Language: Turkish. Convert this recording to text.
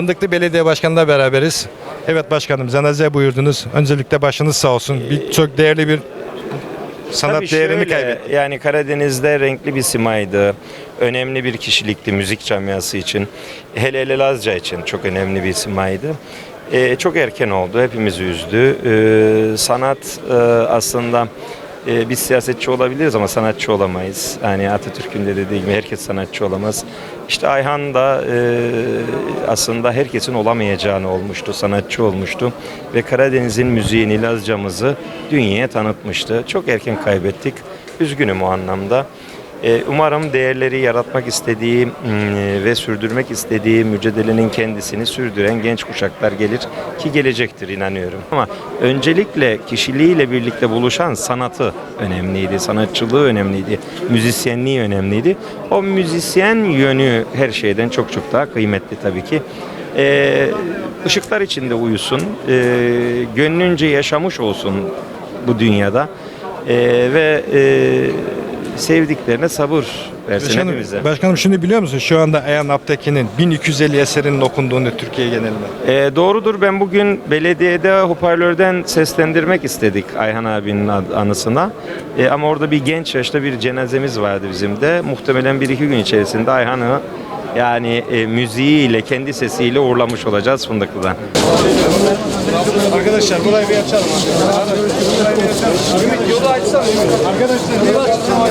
Fındıklı Belediye Başkanı'na beraberiz. Evet başkanım cenaze buyurdunuz. Öncelikle başınız sağ olsun. Bir, çok değerli bir sanat Tabii değerini şöyle, kaybetti. Yani Karadeniz'de renkli bir simaydı. Önemli bir kişilikti müzik camiası için. Hele hele Lazca için çok önemli bir simaydı. Ee, çok erken oldu. Hepimizi üzdü. Ee, sanat e, aslında e, biz siyasetçi olabiliriz ama sanatçı olamayız. Yani Atatürk'ün de dediği gibi herkes sanatçı olamaz. İşte Ayhan da e, aslında herkesin olamayacağını olmuştu, sanatçı olmuştu. Ve Karadeniz'in müziğini, Lazcamızı dünyaya tanıtmıştı. Çok erken kaybettik. Üzgünüm o anlamda. Ee, Umarım değerleri yaratmak istediği mm, ve sürdürmek istediği mücadelenin kendisini sürdüren genç kuşaklar gelir ki gelecektir inanıyorum. Ama öncelikle kişiliğiyle birlikte buluşan sanatı önemliydi, sanatçılığı önemliydi, müzisyenliği önemliydi. O müzisyen yönü her şeyden çok çok daha kıymetli tabii ki. Ee, ışıklar içinde uyusun, ee, gönlünce yaşamış olsun bu dünyada Ee, ve e, sevdiklerine sabır versin Başkanım, hepimize. başkanım şunu biliyor musun? Şu anda Ayhan Aptekin'in 1250 eserinin okunduğunu Türkiye genelinde. Ee, doğrudur ben bugün belediyede hoparlörden seslendirmek istedik Ayhan abinin anısına. Ee, ama orada bir genç yaşta bir cenazemiz vardı bizim de. Muhtemelen bir iki gün içerisinde Ayhan'ı yani e, müziğiyle, kendi sesiyle uğurlamış olacağız Fındıklı'dan. Arkadaşlar burayı bir açalım. Ümit yolu açsana. Arkadaşlar yolu açsana.